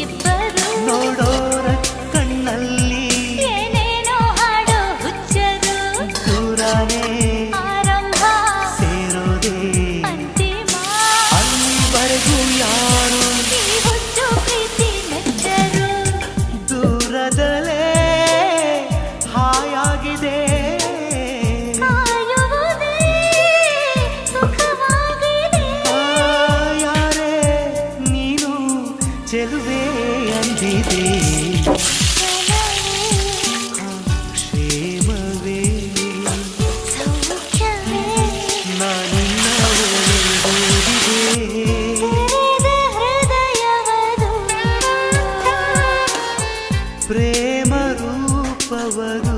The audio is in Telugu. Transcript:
If ಚೆಲುವೆ ಅಂದಿದೆ ಕ್ಷೇಮವೇ ನಾನು ಪ್ರೇಮ ರೂಪವರು